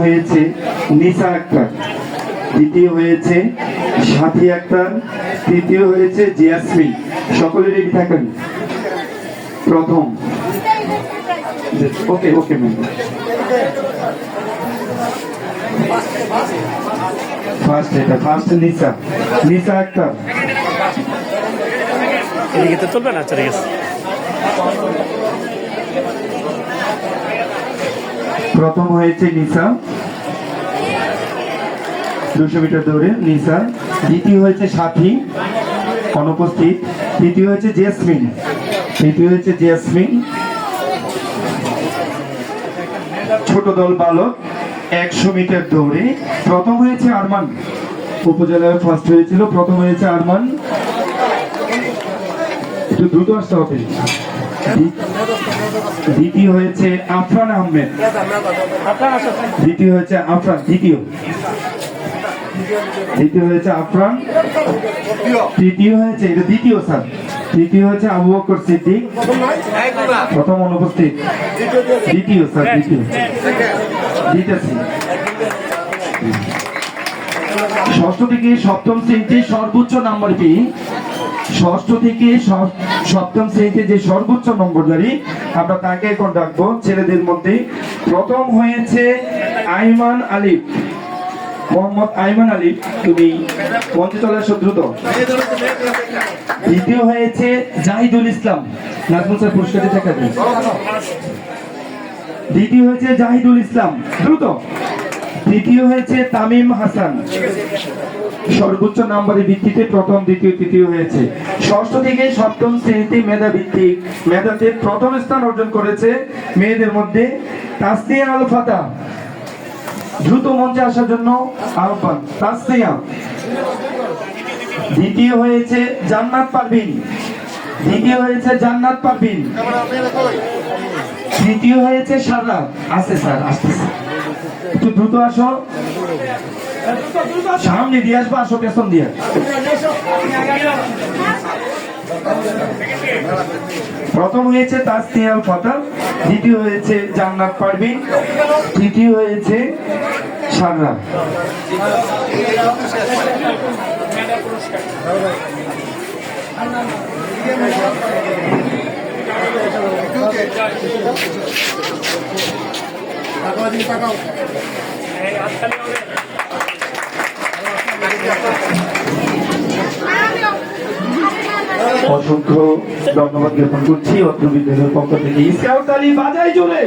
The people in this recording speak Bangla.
হয়েছে নিসা আক্তার, দ্বিতীয় হয়েছে সাথী আক্তার, তৃতীয় হয়েছে জিয়াসমিন। সকলে রেডি থাকেন? প্রথম। ওকে ওকে ম্যাম ফার্স্ট এটা ফার্স্ট নিসা। নিসা আক্তার। এদিকে তো চলবে না চলে গেছে প্রথম হয়েছে নিসা। দুশো মিটার দৌড়ে নিসা। দ্বিতীয় হয়েছে সাথী অনুপস্থিত। তৃতীয় হয়েছে জেসমিন। তৃতীয় হয়েছে জেসমিন। ছোট দল বালক, একশো মিটার দৌড়ে। প্রথম হয়েছে আরমান। উপজেলায় ফার্স্ট হয়েছিল, প্রথম হয়েছে আরমান। একটু দ্রুত আসতে হবে। দ্বিতীয় হয়েছে আফরান আহমেদ। দ্বিতীয় হয়েছে আফরান, দ্বিতীয়। দ্বিতীয় হয়েছে আফরান। তৃতীয় হয়েছে, এটা দ্বিতীয়, স্যার। তৃতীয় হয়েছে আবু বকর সিদ্দিক। প্রথম অনুপস্থিত। দ্বিতীয়, স্যার, দ্বিতীয়। দিতেছি ষষ্ঠ থেকে সপ্তম শ্রেণীতে সর্বোচ্চ নাম্বার পেয়ে ষষ্ঠ থেকে সপ্তম শ্রেণীতে যে সর্বোচ্চ নম্বরধারী আমরা তাকে এখন ডাকবো, ছেলেদের মধ্যে। প্রথম হয়েছে আইমান আলিফ। মোহাম্মদ আইমান আলিফ, তুমি মঞ্চে চলে দ্বিতীয় হয়েছে জাহিদুল ইসলাম, নাজমুল স্যার পুরস্কারটি দেখা দ্বিতীয় হয়েছে জাহিদুল ইসলাম, দ্রুত। তৃতীয় হয়েছে তামিম হাসান। সর্বোচ্চ নাম্বারের ভিত্তিতে প্রথম, দ্বিতীয়, তৃতীয় হয়েছে। ষষ্ঠ থেকে সপ্তম শ্রেণীতে মেধা ভিত্তিক মেধাতে প্রথম স্থান অর্জন করেছে মেয়েদের মধ্যে তাসনিয়া আল ফাতা দ্রুত মঞ্চে আসার জন্য আহ্বান, তাসনিয়া। দ্বিতীয় হয়েছে জান্নাত পারভিন। দ্বিতীয় হয়েছে জান্নাত পারভিন। তৃতীয় হয়েছে সাররা আছে স্যার আসতেছে একটু দ্রুত আসো। সামনে দিয়ে আসব, আসো, পেছন দিয়ে। প্রথম হয়েছে তাসনিয়াল ফাতা দ্বিতীয় হয়েছে জান্নাত পারভিন, তৃতীয় হয়েছে সাররা। অসংখ্য ধন্যবাদ জ্ঞাপন করছি অত্র বিদ্যালয়ের পক্ষ থেকে। ইসকাউট আলী বাজাই জোরে।